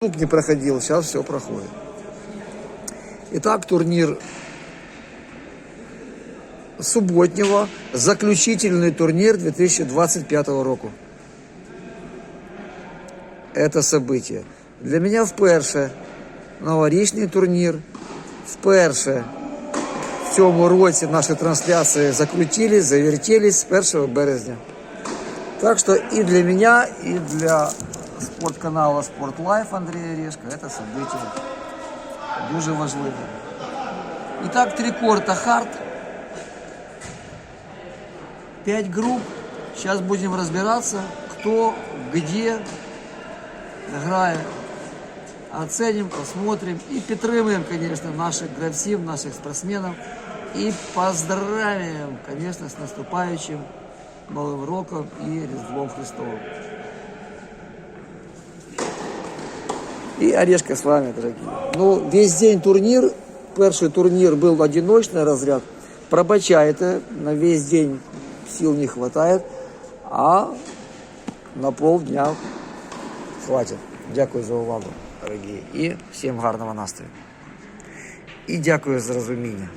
Звук не проходил, сейчас все проходит. Итак, турнир субботнего, заключительный турнир 2025 року. Это событие. Для меня вперше новорічний турнір. Вперше в цьому році наші трансляції закрутились, завертелись з 1 березня. Так что и для меня, и для спортканала Спорт Лайф Андрея Решка это событие дуже важливе. Итак, три корта хард. Пять групп. Сейчас будем разбираться, кто где грає. Оценим, посмотрим и підтримуємо, конечно, наших гравців, наших спортсменов. И поздравим, конечно, с наступающим Новым Роком и Різдвом Христовым. И Орешка с вами, дорогие. Ну, весь день турнир. Перший турнир был одиночный разряд. Пробачайте, на весь день сил не хватает, а на полдня хватит. Дякую за увагу, дорогі. І всім гарного настрою. І дякую за розуміння.